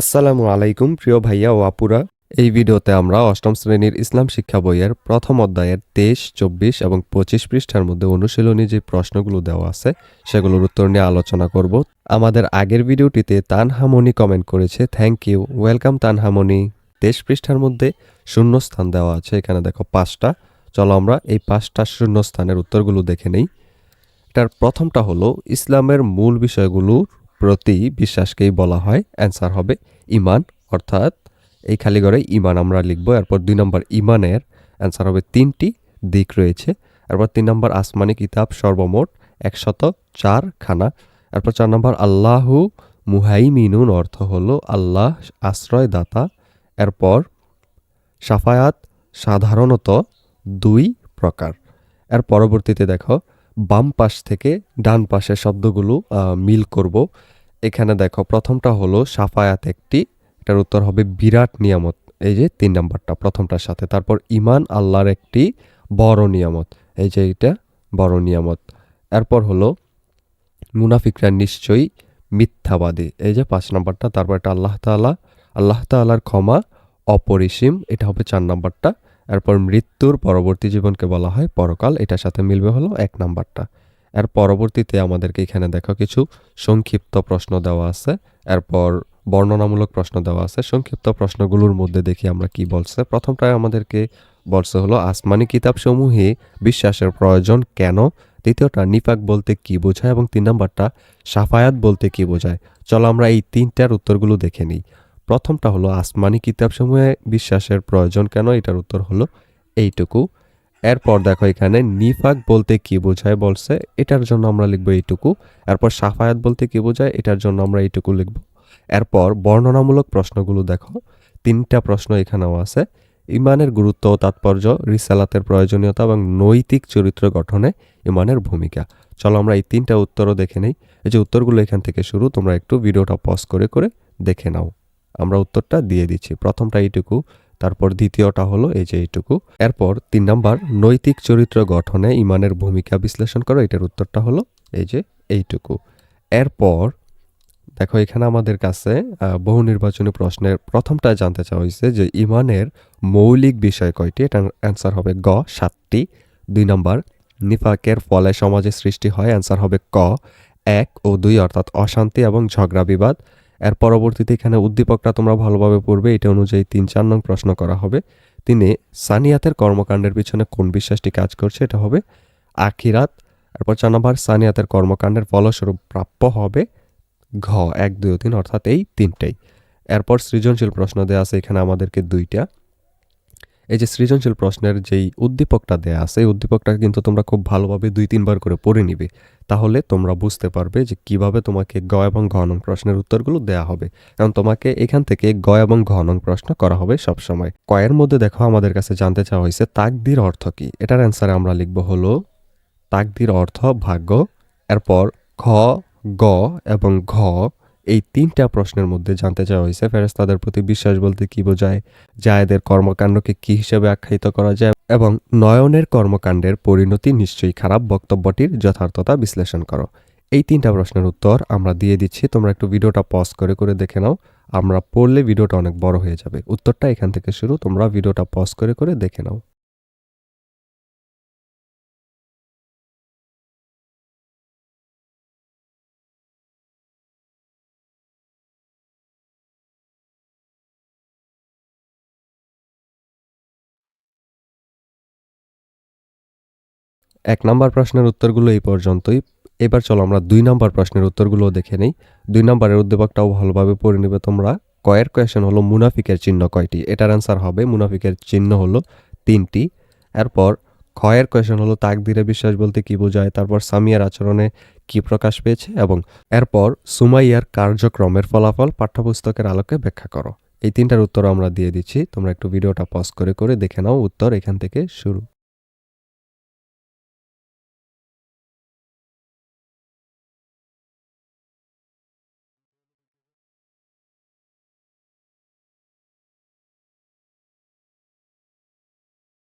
আসসালামু আলাইকুম, প্রিয় ভাইয়া ও আপুরা। এই ভিডিওতে আমরা অষ্টম শ্রেণির ইসলাম শিক্ষা বইয়ের প্রথম অধ্যায়ের তেইশ, চব্বিশ এবং পঁচিশ পৃষ্ঠার মধ্যে অনুশীলনী যে প্রশ্নগুলো দেওয়া আছে, সেগুলোর উত্তর নিয়ে আলোচনা করব। আমাদের আগের ভিডিওটিতে তানহামনি কমেন্ট করেছে থ্যাংক ইউ ওয়েলকাম তানহামনি তেইশ পৃষ্ঠার মধ্যে শূন্যস্থান দেওয়া আছে, এখানে দেখো পাঁচটা। চলো আমরা এই পাঁচটা শূন্যস্থানের উত্তরগুলো দেখে নেই। এটার প্রথমটা হলো, ইসলামের মূল বিষয়গুলোর প্রতি বিশ্বাসকেই বলা হয় অ্যান্সার হবে ইমান, অর্থাৎ এই খালি ঘরে ইমান আমরা লিখব, এরপর দুই নম্বর ইমানের অ্যান্সার হবে তিনটি দিক রয়েছে, এরপর তিন নম্বর আসমানি কিতাব সর্বমোট একশত চার খানা এরপর চার নম্বর আল্লাহু মুহাইমিনুন অর্থ হলো আল্লাহ আশ্রয়দাতা, এরপর সাফায়াত সাধারণত দুই প্রকার, এর পরবর্তীতে দেখো বাম পাশ থেকে ডান পাশের শব্দগুলো মিল করব এখানে দেখো, প্রথমটা হলো সাফায়াত একটি, এটার উত্তর হবে বিরাট নিয়ামত, এই যে তিন নাম্বারটা, প্রথমটার সাথে। তারপর ইমান আল্লাহর একটি বড় নিয়ামত, এই যে এটা বড় নিয়ামত। এরপর হলো মুনাফিকরা নিশ্চয়ই মিথ্যাবাদী, এই যে পাঁচ নাম্বারটা, তারপর এটা আল্লাহ তাআলা, আল্লাহ তাআলার ক্ষমা অপরিসীম, এটা হবে চার নাম্বারটা। এরপর মৃত্যুর পরবর্তী জীবনকে বলা হয় পরকাল, এটার সাথে মিলবে হলো এক নাম্বারটা। এর পরবর্তীতে আমাদেরকে এখানে দেখো কিছু সংক্ষিপ্ত প্রশ্ন দেওয়া আছে। এরপর বর্ণনামূলক প্রশ্ন দেওয়া আছে। সংক্ষিপ্ত প্রশ্নগুলোর মধ্যে দেখি আমরা কি বলছে। প্রথমটায় আমাদেরকে বলছে হলো, আসমানি কিতাবসমূহে বিশ্বাসের প্রয়োজন কেন? দ্বিতীয়টা, নিফাক বলতে কি বোঝায়? এবং তিন নম্বরটা, সাফায়াত বলতে কি বোঝায়? চলো আমরা এই তিনটার উত্তরগুলো দেখে নিই। প্রথমটা হলো, আসমানি কিতাবসমূহে বিশ্বাসের প্রয়োজন কেন? এটার উত্তর হলো, এইটুকু। এরপর দেখো এখানে নিফাক বলতে কি বোঝায় বলছে? এটার জন্য আমরা লিখব এইটুকু। এরপর সাফায়াত বলতে কি বোঝায়? এটার জন্য আমরা এইটুকু লিখব। এরপর বর্ণনামূলক প্রশ্নগুলো দেখো। তিনটা প্রশ্ন এখানেও আছে। ইমানের গুরুত্ব ও তাৎপর্য, রিসালাতের প্রয়োজনীয়তা এবং নৈতিক চরিত্র গঠনে ইমানের ভূমিকা। চলো আমরা এই তিনটা উত্তরও দেখে নেই। এই যে উত্তরগুলো এখান থেকে শুরু, তোমরা একটু ভিডিওটা পজ করে করে দেখে নাও। আমরা উত্তরটা দিয়ে দিচ্ছি। প্রথমটা এইটুকু। তারপর দ্বিতীয়টা হলো এই যে এইটুকু। এরপর তিন নাম্বার, নৈতিক চরিত্র গঠনে ইমানের ভূমিকা বিশ্লেষণ করো, এটার উত্তরটা হলো এই যে এইটুকু। এরপর, দেখো এখানে আমাদের কাছে বহু নির্বাচনী প্রশ্নের প্রথমটা জানতে চাওয়া হয়েছে যে ইমানের মৌলিক বিষয় কয়টি? এটার অ্যান্সার হবে গ, সাতটি। দুই নম্বর, নিফাকের ফলে সমাজে সৃষ্টি হয় অ্যান্সার হবে ক, এক ও দুই অর্থাৎ অশান্তি এবং ঝগড়া বিবাদ। এর পরবর্তীতে এখানে উদ্দীপকটা তোমরা ভালোভাবে পড়বে, এটা অনুযায়ী তিন চার নং প্রশ্ন করা হবে। তিনি, সানিয়াতের কর্মকাণ্ডের পিছনে কোন বিশ্বাসটি কাজ করছে? এটা হবে আখিরাত। এরপর চার নম্বর, সানিয়াতের কর্মকাণ্ডের ফলস্বরূপ প্রাপ্য হবে ঘ, এক, দুই তিন, অর্থাৎ এই তিনটাই। এরপর সৃজনশীল প্রশ্ন দেওয়া আছে, এখানে আমাদেরকে দুইটা। এই যে সৃজনশীল প্রশ্নের যেই উদ্দীপকটা দেয়া আছে, এই উদ্দীপকটা কিন্তু তোমরা খুব ভালোভাবে দুই, তিনবার করে পড়ে নিবে। তাহলে তোমরা বুঝতে পারবে যে কীভাবে তোমাকে গ এবং ঘ নং প্রশ্নের উত্তরগুলো দেয়া হবে। কারণ তোমাকে এখান থেকে গ এবং ঘ নং প্রশ্ন করা হবে সবসময়। কয়ের মধ্যে দেখো আমাদের কাছে জানতে চাওয়া হয়েছে, তাকদির অর্থ কি? এটার অ্যান্সারে আমরা লিখব হলো, তাকদির অর্থ ভাগ্য, এরপর খ, গ এবং ঘ এই তিনটা প্রশ্নের মধ্যে জানতে চাওয়া হয়েছে। ফেরেস্তাদের প্রতি বিশ্বাস বলতে কি বোঝায়? জায়েদের কর্মকাণ্ডকে কি হিসেবে আখ্যায়িত করা যায়? এবং নয়নের কর্মকাণ্ডের পরিণতি নিশ্চয়ই খারাপ? বক্তব্যটির যথার্থতা বিশ্লেষণ করো। এই তিনটা প্রশ্নের উত্তর আমরা দিয়ে দিচ্ছি। তোমরা একটু ভিডিওটা পজ করে করে দেখে নাও। আমরা পড়লে ভিডিওটা অনেক বড় হয়ে যাবে। উত্তরটা এখান থেকে শুরু। তোমরা ভিডিওটা পজ করে করে দেখে নাও। এক নম্বর প্রশ্নের উত্তরগুলো এই পর্যন্তই। এবার চলো আমরা দুই নম্বর প্রশ্নের উত্তরগুলো দেখে নেই। দুই নম্বরের উদ্দীপকটাও ভালোভাবে পড়ে নেবে তোমরা। কয়ের কোয়েশন হলো মুনাফিকের চিহ্ন কয়টি? এটার অ্যান্সার হবে, মুনাফিকের চিহ্ন হলো তিনটি। এরপর ক্ষয়ের কোয়েশন হলো তাকদিরে বিশ্বাস বলতে কি বোঝায়? তারপর সামিয়ার আচরণে কি প্রকাশ পেয়েছে? এবং এরপর সুমাইয়ার কার্যক্রমের ফলাফল পাঠ্যপুস্তকের আলোকে ব্যাখ্যা করো। এই তিনটার উত্তর আমরা দিয়ে দিচ্ছি। তোমরা একটু ভিডিওটা পজ করে করে দেখে নাও উত্তর এখান থেকে শুরু।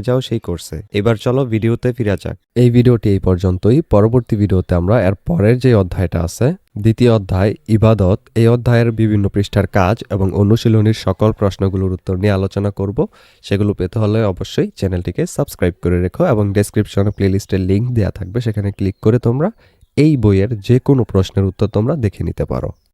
যাও সেই কোর্সে এবার চলো ভিডিওতে ফিরা যাক। এই ভিডিওটি এই পর্যন্তই। পরবর্তী ভিডিওতে আমরা এর পরের যে অধ্যায়টা আছে, দ্বিতীয় অধ্যায়, ইবাদত, এই অধ্যায়ের বিভিন্ন পৃষ্ঠার কাজ এবং অনুশীলনীর সকল প্রশ্নগুলোর উত্তর নিয়ে আলোচনা করব। সেগুলো পেতে হলে অবশ্যই চ্যানেলটিকে সাবস্ক্রাইব করে রেখো এবং ডেসক্রিপশনে প্লেলিস্টের লিঙ্ক দেওয়া থাকবে। সেখানে ক্লিক করে তোমরা এই বইয়ের যে কোনো প্রশ্নের উত্তর তোমরা দেখে নিতে পারো।